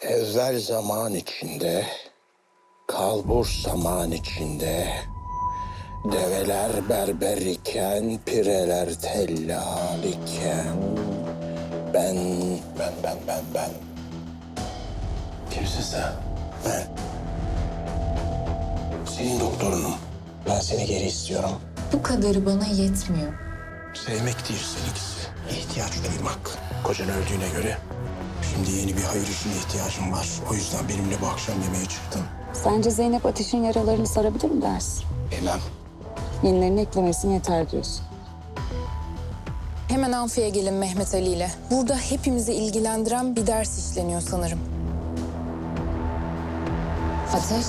Evvel zaman içinde, kalbur zaman içinde, develer berber iken, pireler tellal iken, ben, ben, ben, ben, ben. Kimsin sen? Ben. Senin doktorunum. Ben seni geri istiyorum. Bu kadarı bana yetmiyor. Sevmek değil seninkisi. İhtiyaç duymak. Kocan öldüğüne göre şimdi yeni bir hayır işine ihtiyacım var. O yüzden benimle bu akşam yemeğe çıktın. Sence Zeynep Ateş'in yaralarını sarabilir mi dersin? Bilmem. Yenilerini eklemesin yeter diyorsun. Hemen amfiye gelin Mehmet Ali ile. Burada hepimizi ilgilendiren bir ders işleniyor sanırım. Ateş,